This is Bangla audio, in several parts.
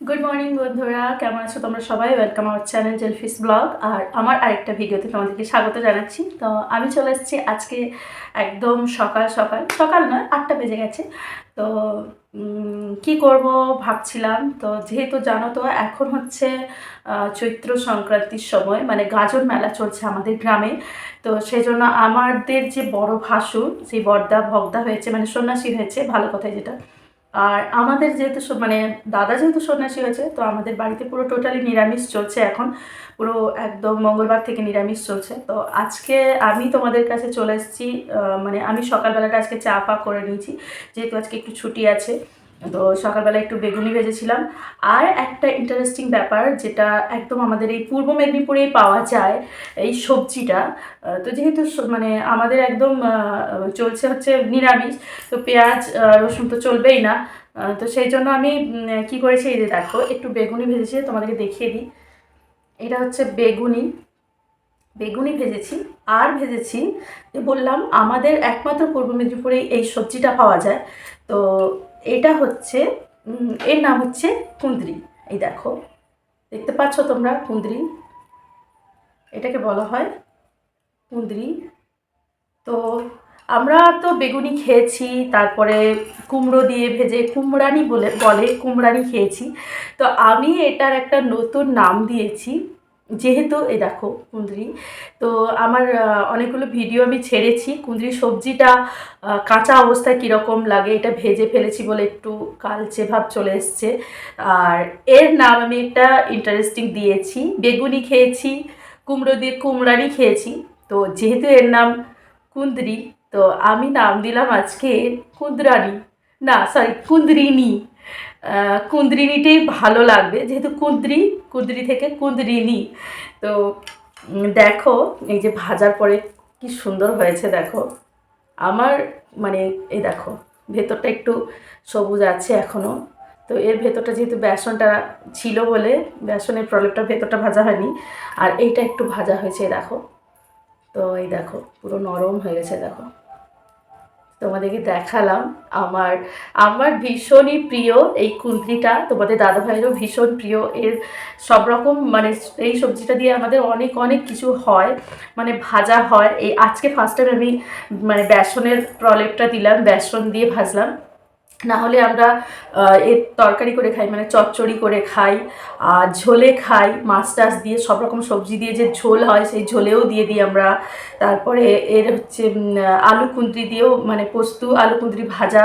গুড মর্নিং বন্ধুরা। কেমন আছো তোমরা সবাই? ওয়েলকাম আমার চ্যানেল জেলফিস ব্লগ আর আমার আরেকটা ভিডিওতে তোমাদেরকে স্বাগত জানাচ্ছি। তো আমি চলে এসেছি আজকে একদম সকাল সকাল। সকাল নয়, আটটা বেজে গেছে। তো কি করব ভাবছিলাম। তো যেহেতু জানো তো, এখন হচ্ছে চৈত্র সংক্রান্তির সময়। মানে গাজন মেলা চলছে আমাদের গ্রামে। তো সেই জন্য আমাদের যে বড় ভাসুর, সেই বর্দা ভগদা হয়েছে মানে সন্ন্যাসী হয়েছে, ভালো কথাই যেটা। আর আমাদের যেহেতু মানে দাদা যেহেতু সন্ন্যাসী হয়েছে, তো আমাদের বাড়িতে পুরো টোটালি নিরামিষ চলছে এখন। পুরো একদম মঙ্গলবার থেকে নিরামিষ চলছে। তো আজকে আমি তোমাদের কাছে চলে এসেছি মানে আমি সকালবেলাটা আজকে চা পা করে নিয়েছি। যেহেতু আজকে একটু ছুটি আছে তো সকালবেলা একটু বেগুনি ভেজেছিলাম। আর একটা ইন্টারেস্টিং ব্যাপার যেটা একদম আমাদের এই পূর্ব মেদিনীপুরেই পাওয়া যায় এই সবজিটা তো যেহেতু মানে আমাদের একদম চলছে হচ্ছে নিরামিষ, তো পেঁয়াজ রসুন তো চলবেই না তো সেই জন্য আমি কি করেছি এই যে দেখো, একটু বেগুনি ভেজেছি, তোমাদেরকে দেখিয়ে দিই। এটা হচ্ছে বেগুনি। বেগুনি ভেজেছি, আর ভেজেছি বললাম আমাদের একমাত্র পূর্ব মেদিনীপুরেই এই সবজিটা পাওয়া যায়। তো এটা হচ্ছে এর নাম হচ্ছে কুঁদরি। এই দেখো, দেখতে পাচ্ছ তোমরা কুঁদরি? এটাকে বলা হয় কুঁদরি। তো আমরা তো বেগুনি খেয়েছি, তারপরে কুমড়ো দিয়ে ভেজে, কুমড়ানি বলে বলে কুমড়ানি খেয়েছি। তো আমি এটার একটা নতুন নাম দিয়েছি যেহেতু, এই দেখো কুঁদরি, তো আমার অনেকগুলো ভিডিও আমি ছেড়েছি। কুঁদরি সবজিটা কাঁচা অবস্থায় কীরকম লাগে, এটা ভেজে ফেলেছি বলে একটু কালচে ভাব চলে এসছে। আর এর নাম আমি একটা ইন্টারেস্টিং দিয়েছি। বেগুনি খেয়েছি, কুমড়ো দিয়ে কুমড়ানি খেয়েছি। তো যেহেতু এর নাম কুঁদরি, তো আমি নাম দিলাম আজকে কুঁদরানি। না সরি কুন্দ্রিনি কুন্দ্রিনিটাই ভালো লাগবে। যেহেতু কুন্দ্রি কুন্দ্রি থেকে কুন্দ্রিনি তো দেখো, এই যে ভাজার পরে কি সুন্দর হয়েছে, দেখো। আমার মানে এই দেখো, ভেতরটা একটু সবুজ আছে এখনও তো এর ভেতরটা যেহেতু বেসনটা ছিল বলে, বেসনের প্রলেপটা ভেতরটা ভাজা হয়নি, আর এইটা একটু ভাজা হয়েছে দেখো। তো এই দেখো, পুরো নরম হয়ে গেছে, দেখো। তোমাদেরকে দেখালাম। আমার আমার ভীষণই প্রিয় এই কুলতিটা তোমাদের দাদাভাইয়েরও ভীষণ প্রিয়। এর সব রকম মানে এই সবজিটা দিয়ে আমাদের অনেক অনেক কিছু হয়। মানে ভাজা হয়। এই আজকে ফার্স্ট টাইম আমি মানে বেসনের প্রলেপটা দিলাম, বেসন দিয়ে ভাজলাম। না হলে আমরা এর তরকারি করে খাই মানে চচ্চড়ি করে খাই, আর ঝোলে খাই, মাছ টাছ দিয়ে সব রকম সবজি দিয়ে যে ঝোল হয় সেই ঝোলেও দিয়ে দিই আমরা। তারপরে এর হচ্ছে আলু কুঁদরি দিয়েও মানে পোস্ত, আলু কুঁদরি ভাজা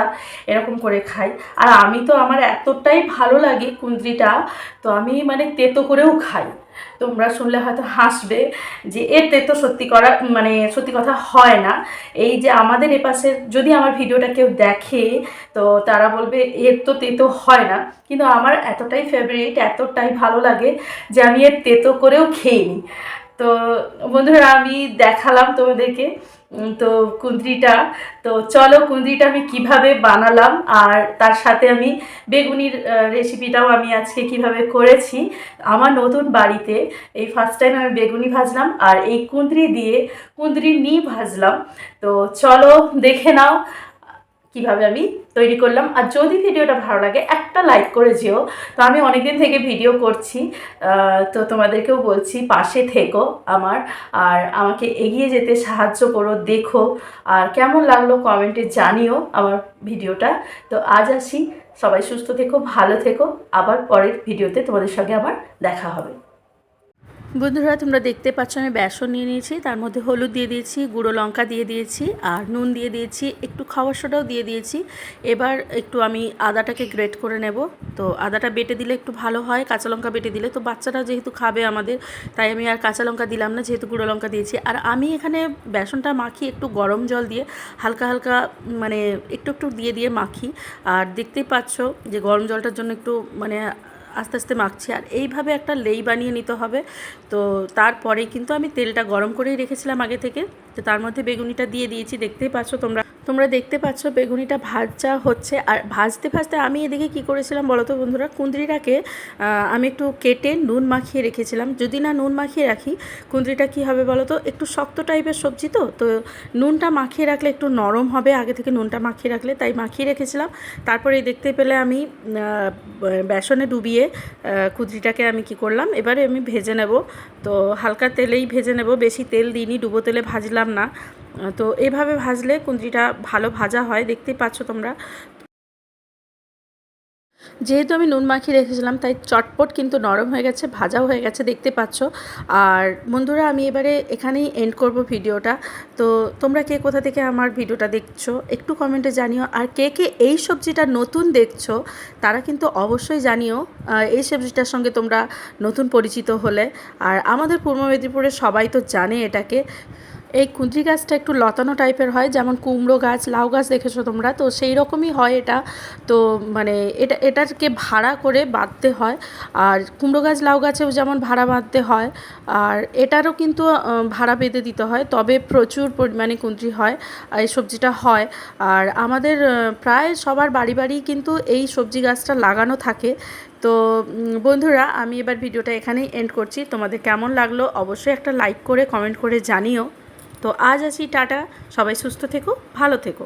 এরকম করে খাই। আর আমি তো আমার এতটাই ভালো লাগে কুঁদরিটা, তো আমি মানে তেতো করেও খাই। তোমরা শুনলে হয়তো হাসবে যে এতে তো সত্যি করা মানে সত্যি কথা হয় না। এই যে আমাদের এপাশে যদি আমার ভিডিওটা কেউ দেখে, তো তারা বলবে, এর তো তেতো হয় না। কিন্তু আমার এতটাই ফেভারিট এতটাই ভালো লাগে যে আমি এর তেতো করেও খেয়ে নিই। তো বন্ধুরা, আমি দেখালাম তোমাদেরকে তো কুঁদরিটা। তো চলো কুঁদরিটা আমি কীভাবে বানালাম আর তার সাথে আমি বেগুনির রেসিপিটাও আমি আজকে কীভাবে করেছি। আমার নতুন বাড়িতে এই ফার্স্ট টাইম আমি বেগুনি ভাজলাম আর এই কুঁদরি দিয়ে কুঁদরি নি ভাজলাম। তো চলো দেখে নাও কীভাবে আমি তৈরি করলাম। আর যদি ভিডিওটা ভালো লাগে, একটা লাইক করে যেও। তো আমি অনেকদিন থেকে ভিডিও করছি। তো তোমাদেরকেও বলছি, পাশে থেকো আমার। আর আমাকে এগিয়ে যেতে সাহায্য করো, দেখো। আর কেমন লাগল কমেন্টে জানিও আমার ভিডিওটা। তো আজ আসি। সবাই সুস্থ থেকো, ভালো থেকো। আবার পরের ভিডিওতে তোমাদের সঙ্গে আবার দেখা হবে। বন্ধুরা, তোমরা দেখতে পাচ্ছ আমি বেসন নিয়ে নিয়েছি। তার মধ্যে হলুদ দিয়ে দিয়েছি, গুঁড়ো লঙ্কা দিয়ে দিয়েছি, আর নুন দিয়ে দিয়েছি, একটু খাওয়ার সোডাও দিয়ে দিয়েছি। এবার একটু আমি আদাটাকে গ্রেট করে নেব। তো আদাটা বেটে দিলে একটু ভালো হয়, কাঁচা লঙ্কা বেটে দিলে। তো বাচ্চারা যেহেতু খাবে আমাদের, তাই আমি আর কাঁচা লঙ্কা দিলাম না, যেহেতু গুঁড়ো লঙ্কা দিয়েছি। আর আমি এখানে বেসনটা মাখি একটু গরম জল দিয়ে, হালকা হালকা মানে একটু একটু দিয়ে দিয়ে মাখি। আর দেখতেই পাচ্ছ যে গরম জলটার জন্য একটু মানে আস্তে আস্তে মাখছি। আর এইভাবে একটা লেই বানিয়ে নিতে হবে। তো তারপরে কিন্তু আমি তেলটা গরম করেই রেখেছিলাম আগে থেকে। তো তার মধ্যে বেগুনিটা দিয়ে দিয়েছি। দেখতেই পাচ্ছ তোমরা তোমরা দেখতে পাচ্ছ বেগুনিটা ভাজা হচ্ছে। আর ভাজতে ভাজতে আমি এদিকে কি করেছিলাম বলো তো বন্ধুরা? কুঁদরিটাকে আমি একটু কেটে নুন মাখিয়ে রেখেছিলাম। যদি না নুন মাখিয়ে রাখি, কুঁদরিটা কী হবে বলো তো? একটু শক্ত টাইপের সবজি তো? তো নুনটা মাখিয়ে রাখলে একটু নরম হবে, আগে থেকে নুনটা মাখিয়ে রাখলে। তাই মাখিয়ে রেখেছিলাম। তারপরে দেখতে পেলে আমি বেসনে ডুবিয়ে কুঁদরিটাকে আমি কি করলাম? এবারে আমি ভেজে নেব। তো হালকা তেলেই ভেজে নেব। বেশি তেল দিইনি, ডুবো তেলে ভাজলাম না। তো এভাবে ভাজলে কুঁদরিটা ভালো ভাজা হয়, দেখতেই পাচ্ছ তোমরা। যেহেতু আমি নুন মাখিয়ে রেখেছিলাম, তাই চটপট কিন্তু নরম হয়ে গেছে, ভাজাও হয়ে গেছে দেখতে পাচ্ছ। আর বন্ধুরা, আমি এবারে এখানেই এন্ড করব ভিডিওটা। তো তোমরা কে কোথা থেকে আমার ভিডিওটা দেখছ, একটু কমেন্টে জানিও। আর কে কে এই সবজিটা নতুন দেখছ, তারা কিন্তু অবশ্যই জানিও এই সবজিটার সঙ্গে তোমরা নতুন পরিচিত হলে। আর আমাদের পূর্ব মেদিনীপুরে সবাই তো জানে এটাকে। এই কুঁদরি গাছটা একটু লতানো টাইপের হয়, যেমন কুমড়ো গাছ, লাউ গাছ দেখেছ তোমরা? তো সেই রকমই হয় এটা। তো মানে এটা এটাকে ভাড়া করে বাঁধতে হয়। আর কুমড়ো গাছ, লাউ গাছেও যেমন ভাড়া বাঁধতে হয়, আর এটারও কিন্তু ভাড়া বেঁধে দিতে হয়। তবে প্রচুর পরিমাণে কুঁদরি হয় এই সবজিটা হয়। আর আমাদের প্রায় সবার বাড়ি বাড়ি কিন্তু এই সবজি গাছটা লাগানো থাকে। তো বন্ধুরা, আমি এবার ভিডিওটা এখানেই এন্ড করছি। তোমাদের কেমন লাগল? অবশ্যই একটা লাইক করে কমেন্ট করে জানিও। তো আজ আসি টাটা সবাই সুস্থ থেকো ভালো থেকো।